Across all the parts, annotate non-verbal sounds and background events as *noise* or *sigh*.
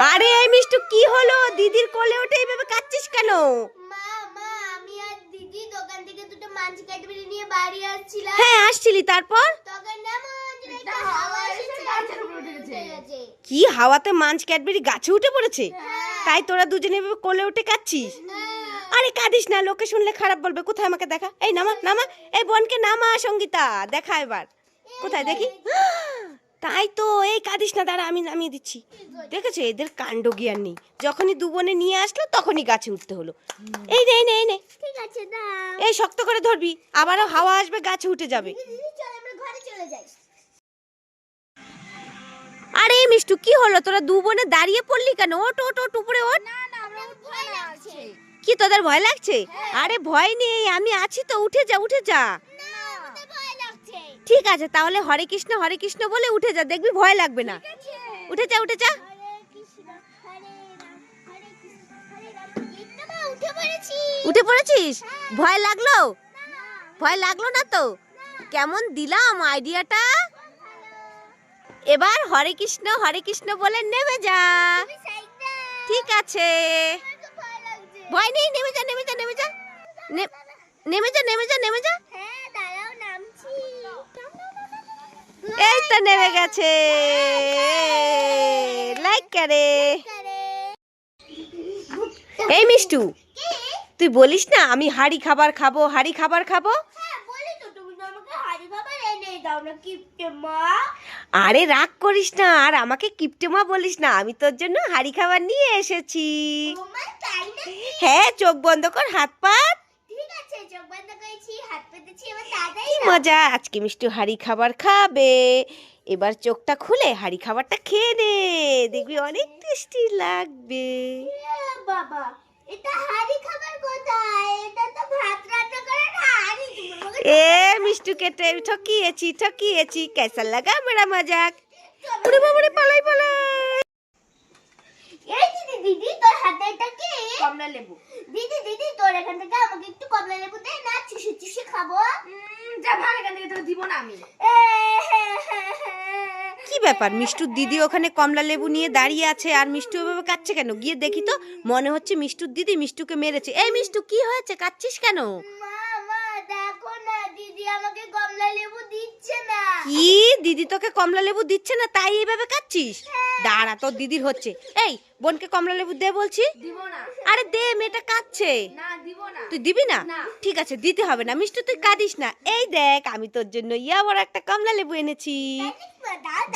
আরে এই মিষ্টু কি হলো? দিদির কোলে উঠে এইভাবে কাচ্ছিস কেন? মা মা আমি আর দিদি দোকান থেকে দুটো মাছ ক্যাডবেরি নিয়ে বাড়ি আসছিলাম। হ্যাঁ আসছিলি তারপর? তখন না কি হাওয়াতে মাঞ্চ ক্যাডবেরি গাছে উঠে পড়েছে? হ্যাঁ। তাই তোরা দুজনে এভাবে কোলে উঠে কাচ্ছিস আরে কাঁদিস না লোকে শুনলে খারাপ বলবে। কোথায় আমাকে দেখা? এই নামা নামা। এই বোনকে নামা সঙ্গীতা। দেখা এবার। কোথায় দেখি? *gasps* তাই তো এই কাঁদিস না দাঁড়া আমি নামিয়ে দিচ্ছি। দেখেছ এদের কাণ্ড জ্ঞান নেই। যখনই দু বোনে নিয়ে আসলো তখনই গাছে উঠতে হলো। এই নে এই নে ঠিক আছে দাও এই শক্ত করে ধরবি আবারও হাওয়া আসবে গাছে উঠে যাবে। আরে মিষ্টু কি হলো? তোরা দু বোনে দাঁড়িয়ে পড়লি কেন? ওট ওট ওট উপরে ওট না না আমার ভয় লাগছে। কি তোদের ভয় লাগছে? আরে ভয় নেই আমি আছি তো উঠে যা উঠে যা না আমাদের ভয় লাগছে ঠিক আছে তাহলে হরে কৃষ্ণ হরে কৃষ্ণ বলে উঠে যা দেখবি ভয় লাগবে না। উঠে যা উঠে যা। উঠে পড়েছিস? ভয় লাগল? ভয় লাগল না তো? কেমন দিলাম আইডিয়াটা? এবার হরে কৃষ্ণ হরে কৃষ্ণ বলে নেমে যা। ঠিক আছে। ভয় ভয় নেই নেমে যা নেমে যা নেমে যা। নেমে যা নেমে যা নেমে যা। এই তো নেমে গেছে। লাইক করে। এই মিষ্টু তুই বলিস না আমি হাড়ি খাবার খাব হাড়ি খাবার খাব? হ্যাঁ কিপটে মা। আরে রাগ করিস না আর আমাকে কিপটেমা বলিস না আমি তোর জন্য হাড়ি খাবার নিয়ে এসেছি। হ্যাঁ চোখ বন্ধ কর হাত পাত ঠিক আছে চোখ বন্ধ করেছি হাত পেতেছি এবার তাড়াতাড়ি কি মজা আজকে মিষ্টি হাড়ি খাবার খাবে। এবার চোখটা খুলে হাড়ি খাবারটা খেয়ে নে দেখবি অনেক টেস্টি লাগবে। এ বাবা এটা হাড়ি খাবার কোথায়? এটা তো ভাত রান্না করার হাড়ি। এ মিষ্টু কেটে ঠকিয়েছি ঠকিয়েছি কেসা লাগা মেরা মজাক। ওরে বাবা পালাই পালাই। এই দিদি দিদি তোর হাতে এটা কি লেবু। দিদি দিদি তোর এখান থেকে আমাকে একটু কমলা লেবু দে না চুষে চুষে খাব। যা ভাগ এখান থেকে তোকে দিব না আমি। কি ব্যাপার মিষ্টুর দিদি ওখানে কমলা লেবু নিয়ে দাঁড়িয়ে আছে আর মিষ্টু এভাবে কাচ্ছে কেন? গিয়ে দেখি তো মনে হচ্ছে মিষ্টুর দিদি মিষ্টুকে মেরেছে। এই মিষ্টু কি হয়েছে? কাচ্ছিস কেন? মা মা দেখো না দিদি আমাকে কমলা লেবু দিচ্ছে না। কি? দিদি তোকে কমলা লেবু দিচ্ছে না তাই এইভাবে কাচ্ছিস দাঁড়া তোর দিদির হচ্ছে। এই বোনকে কমলা লেবু দে বলছি। আরে দে মেয়েটা কাচ্ছে না দিব না। তুই দিবি না। ঠিক আছে দিতে হবে না। মিষ্টু তুই কাঁদিস না। এই দেখ আমি তোর জন্য ইয়া বড় একটা কমলা লেবু এনেছি।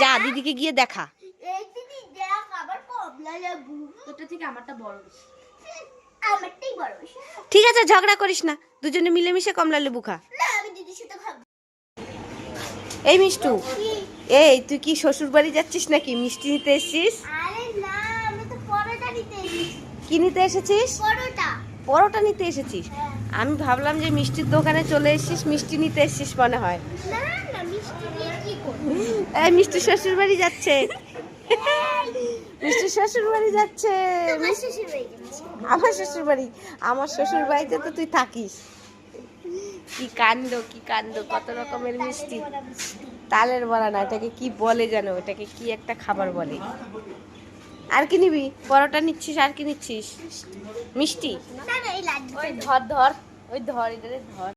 যা দিদিকে গিয়ে দেখা। এই দিদি দেখ আবার কমলা লেবু। তোরটা থেকে আমারটা বড় আমারটাই বড় বেশি। ঠিক আছে ঝগড়া করিস না। দুজনে মিলেমিশে কমলা লেবু খা। না আমি দিদির সাথে খাব এই মিষ্টু এই তুই কি শ্বশুর বাড়ি যাচ্ছিস নাকি? মিষ্টি নিতে এসেছিস? কি নিতে এসেছিস? পরোটা। নিতে এসেছিস? হ্যাঁ। আমি ভাবলাম যে মিষ্টির দোকানে চলে এসেছিস মিষ্টি নিতে এসেছিস মনে হয়। এই মিষ্টি শ্বশুর বাড়ি যাচ্ছে মিষ্টি শ্বশুর বাড়ি যাচ্ছে। তোমার শ্বশুর বাড়ি যাচ্ছি। আমার শ্বশুর বাড়ি আমার শ্বশুর বাড়িতে তো তুই থাকিস। কি কাণ্ড কি কাণ্ড কত রকমের মিষ্টি। তালের বড়া না এটাকে কি বলে জানো এটাকে কি একটা খাবার বলে? আর কি নিবি? পরোটা নিচ্ছিস আর কি নিচ্ছিস? মিষ্টি? ওই ধর ধর ওই ধর এটারে ধর।